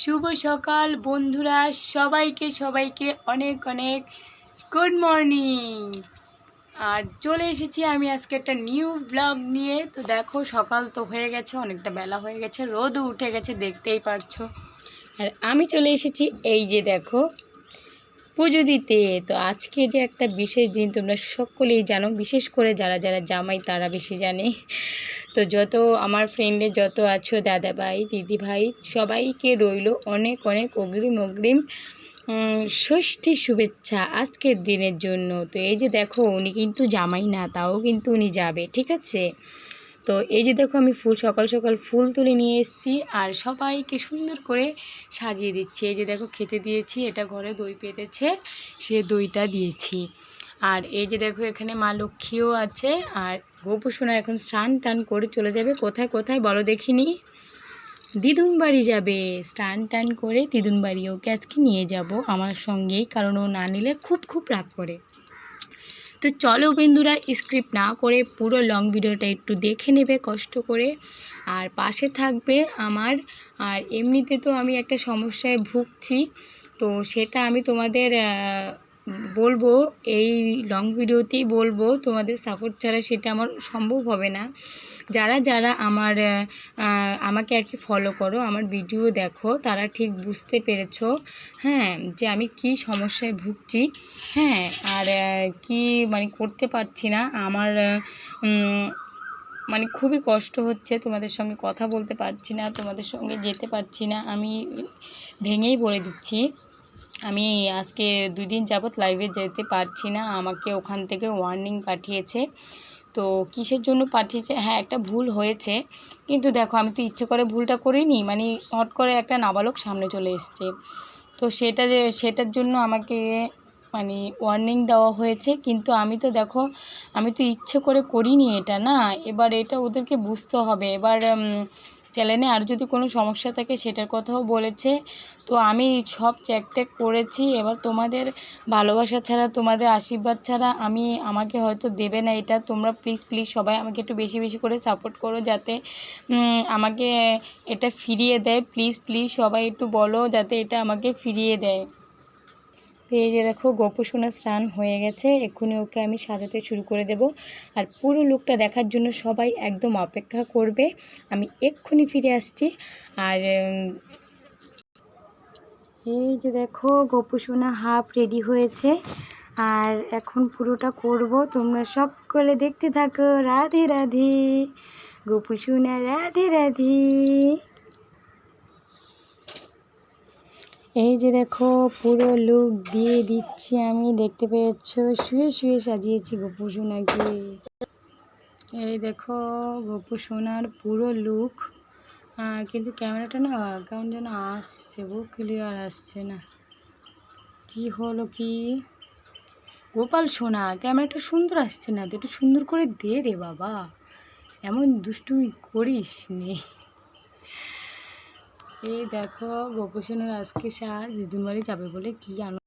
শুভ সকাল, বন্ধুরা। সবাইকে সবাইকে অনেক অনেক গুড মর্নিং আর চলে এসেছি আমি আজকে একটা নিউ ব্লগ নিয়ে। তো দেখো, সকাল তো হয়ে গেছে, অনেকটা বেলা হয়ে গেছে, রোদও উঠে গেছে, দেখতেই পারছ। আর আমি চলে এসেছি, এই যে দেখো পুজো দিতে। তো আজকে যে একটা বিশেষ দিন তোমরা সকলেই জানো, বিশেষ করে যারা যারা জামাই তারা বেশি জানে। তো যত আমার ফ্রেন্ডে যত আছো দাদা ভাই দিদি ভাই সবাইকে রইল অনেক অনেক অগ্রিম অগ্রিম ষষ্ঠী শুভেচ্ছা আজকের দিনের জন্য। তো এই যে দেখো, উনি কিন্তু জামাই না, তাও কিন্তু উনি যাবে, ঠিক আছে? তো এই যে দেখো আমি ফুল, সকাল সকাল ফুল তুলে নিয়ে এসেছি আর সবাইকে সুন্দর করে সাজিয়ে দিচ্ছি। এই যে দেখো খেতে দিয়েছি, এটা ঘরে দই পেতেছে, সে দইটা দিয়েছি। আর এই যে দেখো এখানে মা লক্ষ্মীও আছে আর গোপুসোনা এখন স্নান টান করে চলে যাবে। কোথায় কোথায় বলো দেখিনি? দিদুন বাড়ি যাবে। স্নান টান করে দিদুন বাড়ি ওকে আজকে নিয়ে যাব আমার সঙ্গেই, কারণ ও না নিলে খুব খুব রাগ করে। তো চলো বন্ধুরা স্ক্রিপ্ট না করে পুরো লং ভিডিওটা একটু দেখে নেবে, কষ্ট করে। আর পাশে থাকবে আমার। আর এমনিতে তো আমি একটা সমস্যায় ভুগছি, তো সেটা আমি তোমাদের বলব, এই লং ভিডিওতেই বলব, তোমাদের সাপোর্ট ছাড়া সেটা আমার সম্ভব হবে না। যারা যারা আমার আমাকে আর কি ফলো করো, আমার ভিডিও দেখো, তারা ঠিক বুঝতে পেরেছ হ্যাঁ যে আমি কি সমস্যায় ভুগছি হ্যাঁ আর কি মানে করতে পারছি না, আমার মানে খুবই কষ্ট হচ্ছে, তোমাদের সঙ্গে কথা বলতে পারছি না, তোমাদের সঙ্গে যেতে পারছি না, আমি ভেঙেই বলে দিচ্ছি। আমি আজকে দুই দিন যাবৎ লাইভে যেতে পারছি না। আমাকে ওখান থেকে ওয়ার্নিং পাঠিয়েছে। তো কিসের জন্য পাঠিয়েছে? হ্যাঁ একটা ভুল হয়েছে। কিন্তু দেখো, আমি তো ইচ্ছে করে ভুলটা করিনি। মানে হট করে একটা নাবালক সামনে চলে এসছে। তো সেটা যে, সেটার জন্য আমাকে মানে ওয়ার্নিং দেওয়া হয়েছে। কিন্তু আমি তো দেখো, আমি তো ইচ্ছে করে করিনি এটা, না? এবার এটা ওদেরকে বুঝতে হবে। এবার চ্যানেলে আর যদি কোনো সমস্যা থাকে সেটার কথাও বলেছে। তো আমি সব চেক টেক করেছি। এবার তোমাদের ভালোবাসা ছাড়া, তোমাদের আশীর্বাদ ছাড়া আমি, আমাকে হয়তো দেবে না এটা। তোমরা প্লিজ প্লিজ সবাই আমাকে একটু বেশি বেশি করে সাপোর্ট করো যাতে আমাকে এটা ফিরিয়ে দেয়। প্লিজ প্লিজ সবাই একটু বলো যাতে এটা আমাকে ফিরিয়ে দেয়। তো এই যে দেখো গোপসোনা স্নান হয়ে গেছে। এক্ষুনি ওকে আমি সাজাতে শুরু করে দেব। আর পুরো লুকটা দেখার জন্য সবাই একদম অপেক্ষা করবে। আমি এক্ষুনি ফিরে আসছি। আর এই যে দেখো গোপসোনা হাফ রেডি হয়েছে। আর এখন পুরোটা করব। তোমরা সকলে দেখতে থাকো। রাধে রাধে। গোপুসোনা রাধে রাধে। এই যে দেখো, পুরো লুক দিয়ে দিচ্ছি আমি, দেখতে পেয়েছ? শুয়ে শুয়ে সাজিয়েছি গোপু সোনাকে। এই দেখো, গোপু সোনার পুরো লুক কিন্তু ক্যামেরাটা না কেমন যেন আসছে গো ক্লিয়ার আসছে না। কি হলো কি? গোপাল সোনা ক্যামেরাটা সুন্দর আসছে না, তো একটু সুন্দর করে দে রে বাবা। এমন দুষ্টুমি করিস নে। এই দেখো গোপসেনের আজকে সাজ বাড়ি যাবে বলে কি আনন্দ।